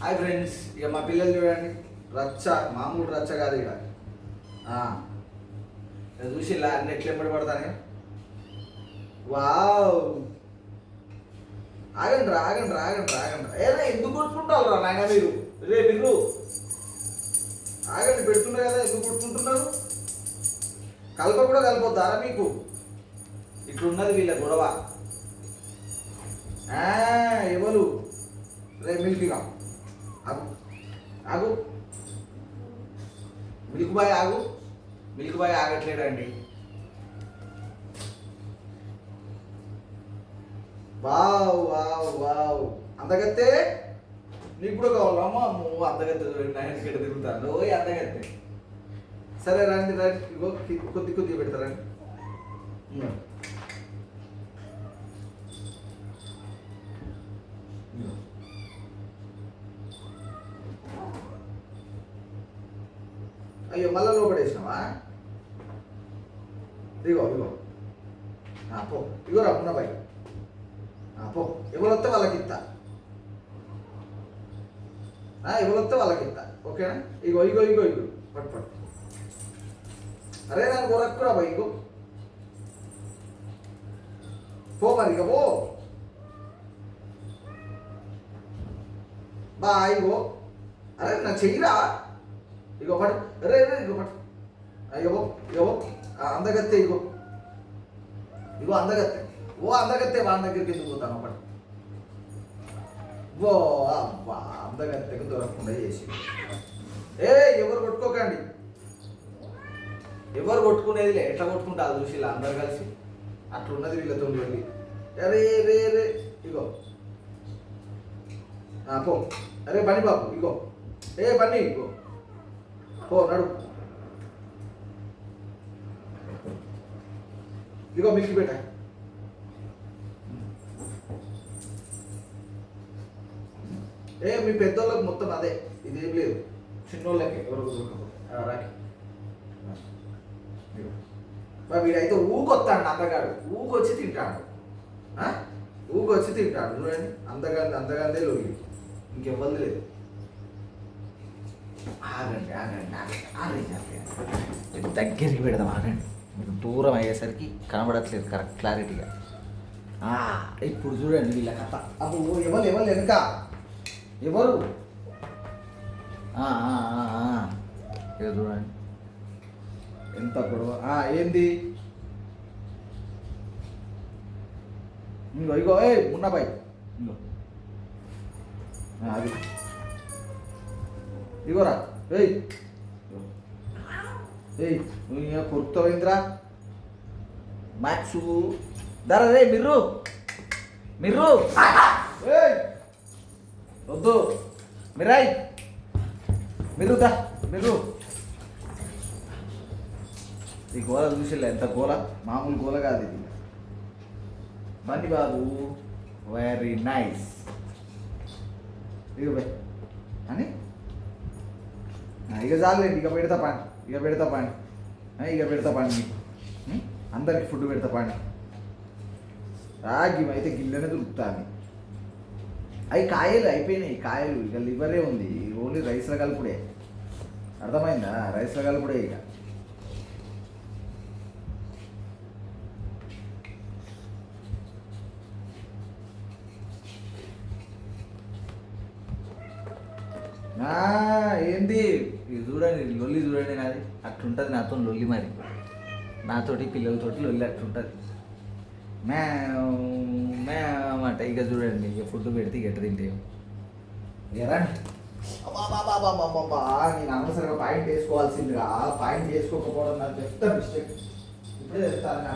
Hi friends ఇక మా పిల్లలు చూడండి. రచ్చ మామూలు రచ్చ కాదు ఇక. చూసి ఇలా అన్ని ఎట్లా ఎంబడి పడతానే వావ్. ఆగండి రా ఆగండి రా ఆగండి రా ఆగండి రా. ఎందుకు కొట్టుకుంటారు రా నాయన మీరు? రే మీరు ఆగండి పెడుతున్నారు కదా ఎందుకు కొట్టుకుంటున్నారు? కలప కూడా కలిపోతారా మీకు? ఇట్లున్నది వీళ్ళ గొడవ. ఎవరు? రే మిల్కిగా ఆగు ఆగు మిల్క్ బాయ్ ఆగు మిల్క్ బాయ్ ఆగట్లేడండి వావ్ వావ్ వావ్ అందగత్తే నీకు కూడా కావాలమ్మా అమ్మ అమ్మో అందగత్తే నైన్ గిట్ట తిరుగుతాను ఓయ్ అందగత్తే సరే రండి రండి ఇగో కొద్ది కొద్దిగా పెడతారండి అయ్యో మళ్ళీ లోపడేసినావా ఇదిగో ఇగో పో. ఇగో రా ఉన్నబాయ్ పో. ఎవరు వస్తే వాళ్ళకి ఇస్తా. ఆ, ఎవరు వస్తే వాళ్ళకి ఇస్తా. ఓకేనా? ఇగో ఇగో ఇగో ఇగో పట్ పట్ అరే నన్ను కూడా బాయ్ ఇగో పో మరి ఇక పో. బా ఇగో అరే నా చెయ్యిరా. ఇగో పట్టు. అరే అరే ఇగో పట్టు. ఇగో అందగత్తే ఇగో. ఇగో అందగత్తే. ఓ అందగత్తే వాళ్ళ దగ్గరికి ఎందుకు పోతాను ఒకటి ఓ అబ్బా అందగత్తెకు దొరకకుండా చేసి ఏ ఎవరు కొట్టుకోకండి. ఎవరు కొట్టుకునేదిలే ఎట్లా కొట్టుకుంటారు చూసి ఇలా అందరు కలిసి? అట్లున్నది వీళ్ళతో వెళ్ళి అరే రే రే ఇగో. ఆ, పో. అరే బండి బాబు ఇగో. ఏ బన్నీ ఇగో. పో నడు. ఇగో మిల్క్ పెట్ట. ఏ మీ పెద్దోళ్ళకి మొత్తం అదే. ఇదేం లేదు. చిన్నోళ్ళకి ఎవరు రాకి. వీడైతే ఊకొస్తాడు అందగాడు. ఊకొచ్చి తింటాడు. ఆ? ఊకొచ్చి తింటాడు. చూడండి అందగాంది అందగాందే లొల్లి ఇంకెవ్వదు లేదు. ఆగండి ఆగండి ఆగండి ఆగండి దగ్గరికి పెడదాం ఆగండి. మీకు దూరం అయ్యేసరికి కనబడట్లేదు కరెక్ట్ క్లారిటీగా. ఆ, ఇప్పుడు చూడండి వీళ్ళ కథ. అప్పుడు ఎవరు ఎవరు వెనుక? ఎవరు? ఆ, ఆ, ఆ, ఇక చూడండి. ఎంత గొడవ. ఆ, ఏంది? ఇంకో ఇగో ఏ మున్నాబాయ్ ఇంకో. అది. ఇగోరా. ఏయ్. ఏయ్ నువ్వు ఇంకా కొరుకుతావేంద్రా మ్యాక్సు రే మిర్రు. మిర్రు. ఏయ్. వద్దు. మిరాయ్. మిర్రు దా మిర్రు. ఈ గోల చూసిలే ఎంత గోల? మామూలు గోల కాదు ఇది. బండి బాబు వెరీ నైస్ ఇక బాయ్ అని? ఇక చాలండి ఇక పెడతా పాండి ఇక పెడతా పాండి. ఆ, ఇక పెడతా పాండి మీకు. అందరికి ఫుడ్ పెడతా పాండి. రాగి అయితే గిన్నెనే దొరుకుతాను అవి కాయలు అయిపోయినాయి కాయలు ఇక లివరే ఉంది ఓన్లీ రైస్లో కలుపుడే. అర్థమైందా? రైస్లో కలుపుడే ఇక. ఏంది? ఇది చూడండి లొల్లి చూడండి నాది. అట్లుంటుంది నాతో లొల్లి మరి. నాతోటి పిల్లలతోటి లొల్లి అట్లుంటుంది. మే మే అన్నమాట ఇక చూడండి ఇక ఫుడ్ పెడితే ఇక తింటే ఎరా నేను అనవసరంగా పాయింట్ వేసుకోవాల్సిందిగా పాయింట్ వేసుకోకపోవడం నాకు చెప్తా మిస్టేక్ ఇప్పుడే చెప్తాను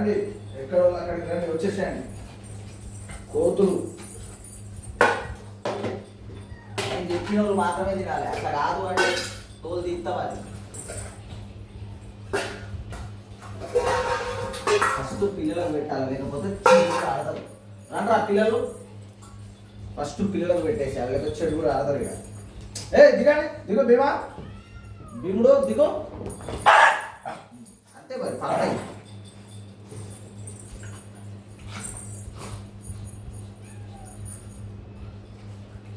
రండి. ఎక్కడ అక్కడికి రండి వచ్చేసేయండి. కోతులు. నేను చెప్పిన వాళ్ళు మాత్రమే తినాలి. అట్లా కాదు అంటే తోలు తీస్తాం అది. ఫస్ట్ పిల్లలకు పెట్టాలి లేకపోతే ఆడతారు. రండి ఆ పిల్లలు. ఫస్ట్ పిల్లలకు పెట్టేసి లేకపోతే చెడు కూడా ఆడతారు ఇక. ఏ దిగండి. దిగో భీమా. భీముడు దిగో. అంతే మరి పడతాయి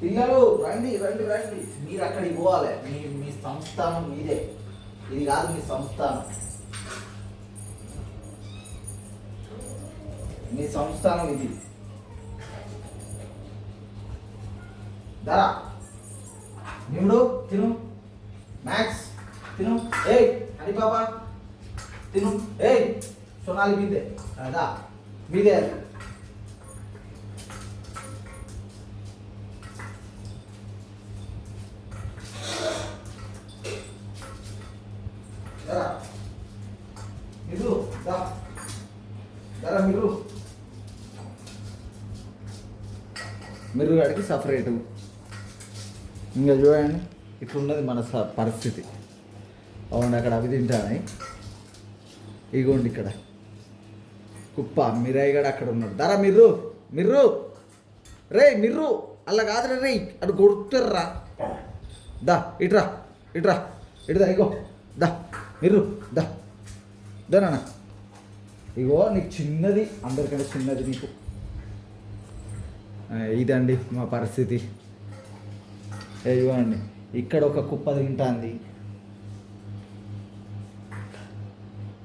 పిల్లలు రండి రండి రండి. మీరు అక్కడికి పోవాలి. మీ మీ సంస్థానం మీదే. ఇది కాదు మీ సంస్థానం. మీ సంస్థానం ఇది. ధర నిమ్ముడు తిను. మ్యాక్స్ తిను. ఏ అని తిను. ఏ సోనాలి మీదే. కదా మీదే. అడిగి సపరేటు ఇంకా చూడండి. ఇట్లున్నది మన పరిస్థితి. అవును అక్కడ అవి తింటానే ఇగోండి ఇక్కడ. కుప్ప మిరాయి గడ అక్కడ ఉన్నాడు. దరా మిర్రు మిర్రు. రే మిర్రు. అలా కాదురా రే అటు కొడుతుర్రా. దా ఇట్రా ఇట్రా. ఇటుదా ఇగో. దా మిర్రు దా. దా నాన్న. ఇగో నీకు చిన్నది అందరికంటే చిన్నది నీకు. ఇదండి మా పరిస్థితి. ఏ ఇవ్వండి. ఇక్కడ ఒక కుప్ప తింటుంది.